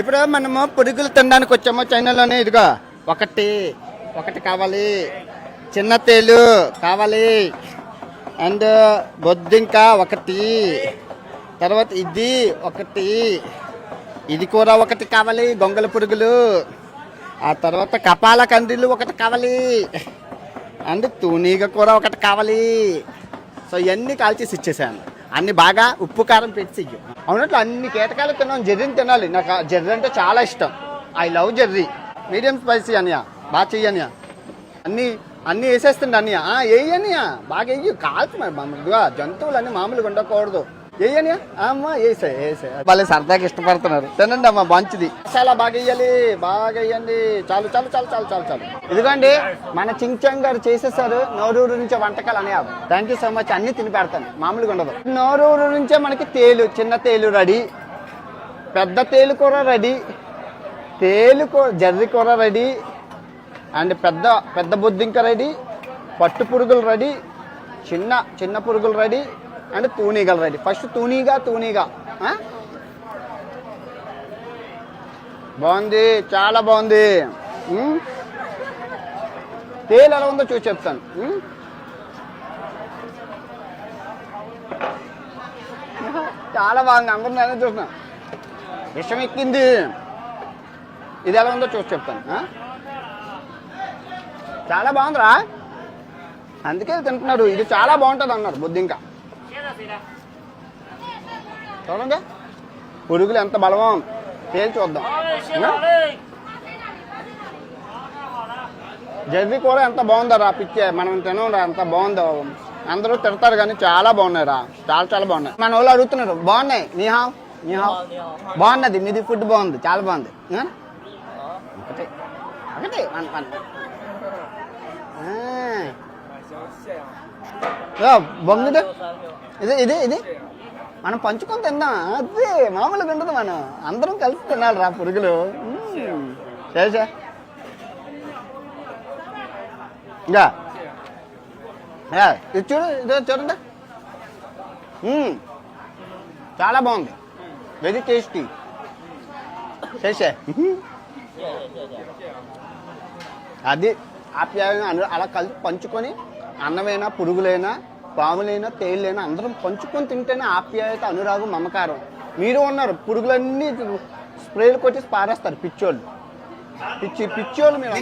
ఇప్పుడు మనము పురుగులు తినడానికి వచ్చాము చైనాలోనే ఇదిగో ఒకటి ఒకటి కావాలి. చిన్న తేలు కావాలి. అండ్ బొద్దింక ఒకటి. తర్వాత ఇది ఒకటి. ఇది కూడా ఒకటి కావాలి గొంగల పురుగులు. ఆ తర్వాత కపాల కందిలు ఒకటి కావాలి. అండ్ తూనీగ కూర ఒకటి కావాలి. సో ఇవన్నీ కాల్చేసి ఇచ్చేసాను. అన్ని బాగా ఉప్పు కారం పెట్టి అవునట్లు అన్ని కీటకాలు తిన్నాం జర్రీని తినాలి. నాకు జర్రీ అంటే చాలా ఇష్టం. I love Jerry. Medium spicy అనియా. బాగా చెయ్యి అన్ని అన్ని వేసేస్తుండే అన్నయ్య వేయి బాగా వెయ్యి కాల్చు మరి. మామూలుగా జంతువులు అన్ని మామూలుగా ఉండకూడదు. వేయి అమ్మా అమ్మ వేసే వాళ్ళే సరదాగా ఇష్టపడుతున్నారు. తినండి అమ్మా మంచిది. చాలా బాగా వేయాలి బాగా వేయండి చాలు చాలు చాలు చాలు చాలు చాలు. ఇదిగోండి మన చింగ్చాంగ్ గారు చేసేసారు నోరూరు నుంచే వంటకాలు అనే థ్యాంక్ యూ సో మచ్ అన్ని తిని పెడతాను. మామూలుగా ఉండదు. నోరూరు నుంచే మనకి తేలు చిన్న తేలు రెడీ. పెద్ద తేలు కూర రెడీ. తేలు కూర జర్రి కూర రెడీ. అండ్ పెద్ద పెద్ద బొద్దింక రెడీ. పట్టు పురుగులు రెడీ. చిన్న చిన్న పురుగులు రెడీ. అండ్ తూనీగలు రెడీ. ఫస్ట్ తూనీగా తూనీగా. ఆ? బాగుంది చాలా బాగుంది. తేలు ఎలా ఉందో చూసి చెప్తాను. చాలా బాగుంది అందరూ నేనే చూసిన విషం ఎక్కింది. ఇది ఎలా ఉందో చూసి చెప్తాను. చాలా బాగుందిరా. అందుకే తింటున్నారు ఇది చాలా బాగుంటుంది అన్నారు బుద్ధింక చూడండి. పురుగులు ఎంత బలమో తేల్చి చూద్దాం? జర్రీ కూర ఎంత బాగుందో రా పిచ్చే. మనం తినంరా ఎంత బాగుందో. అందరూ తిడతారు కానీ చాలా బాగున్నాయి రా చాలా చాలా బాగున్నాయి. మన వాళ్ళు అడుగుతున్నారు బాగున్నాయి? నీహా నీహా బాగున్నది మీది ఫుడ్ బాగుంది చాలా బాగుంది? ఒకటి. ఒకటి. బొంగుడు ఇది ఇది ఇది. మనం పంచుకొని తిందాం. అదే మామూలుగా ఉండదు మనం. అందరం కలిసి తినాలి రా పురుగులు. చేసా ఇంకా? యా, ఇది చూడు ఇది చూడండి. చాలా బాగుంది. వెరీ టేస్టీ చేసే అది ఆప్యాయంగా అను అలా కలిసి పంచుకొని అన్నమైనా పురుగులైనా పాములైనా తేళ్ళైనా అందరం పంచుకొని తింటేనే ఆప్యాయత అనురాగం మమకారం. మీరు ఉన్నారు పురుగులన్నీ స్ప్రేలు కొట్టి పారేస్తారు పిచ్చోళ్ళు. పిచ్చి పిచ్చోళ్ళు మీరు